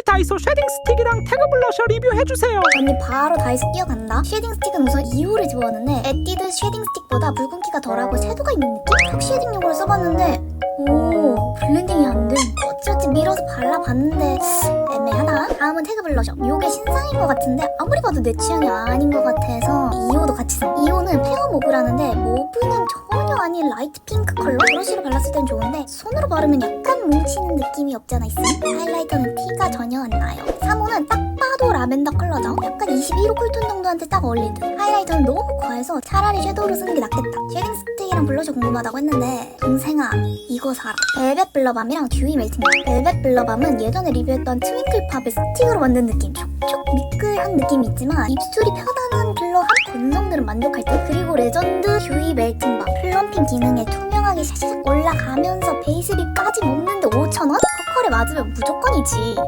언니 다이소 쉐딩 스틱이랑 태그 블러셔 리뷰해주세요 언니 바로 다이소 뛰어간다. 쉐딩 스틱은 우선 2호를 집어왔는데 에뛰드 쉐딩 스틱보다 붉은기가 덜하고 섀도가 있는 느낌? 턱 쉐딩용으로 써봤는데 오 블렌딩이 안 돼. 어찌어찌 밀어서 발라봤는데 애매하다. 다음은 태그 블러셔. 요게 신상인 것 같은데 아무리 봐도 내 취향이 아닌 것 같아서 2호도 같이 사. 2호는 페어 모브라는데 모브는 전혀 아닌 라이트 핑크 컬러. 브러쉬로 발랐을 땐 좋은데 손으로 바르면 약간 뭉치는 느낌이 없잖아 있음. 하이라이터는 티가 전혀 안 나요. 3호는 딱 봐도 라벤더 컬러죠. 약간 21호 쿨톤 정도한테 딱 어울리는 듯. 하이라이터는 너무 과해서 차라리 섀도우로 쓰는 게 낫겠다. 쉐딩 스틱이랑 블러셔 궁금하다고 했는데 동생아 이거 사라. 벨벳 블러밤이랑 듀이 멜팅. 벨벳 블러밤은 예전에 리뷰했던 트윙클 팝을 스틱으로 만든 느낌. 촉촉 미끌한 느낌이 있지만 입술이 편안한 건성들은 만족할 듯. 그리고 레전드 듀이 멜팅밤. 플럼핑 기능에 투명하게 샤샤샥 올라가면서 베이스립까지 먹는데 5,000원? 커컬에 맞으면 무조건이지.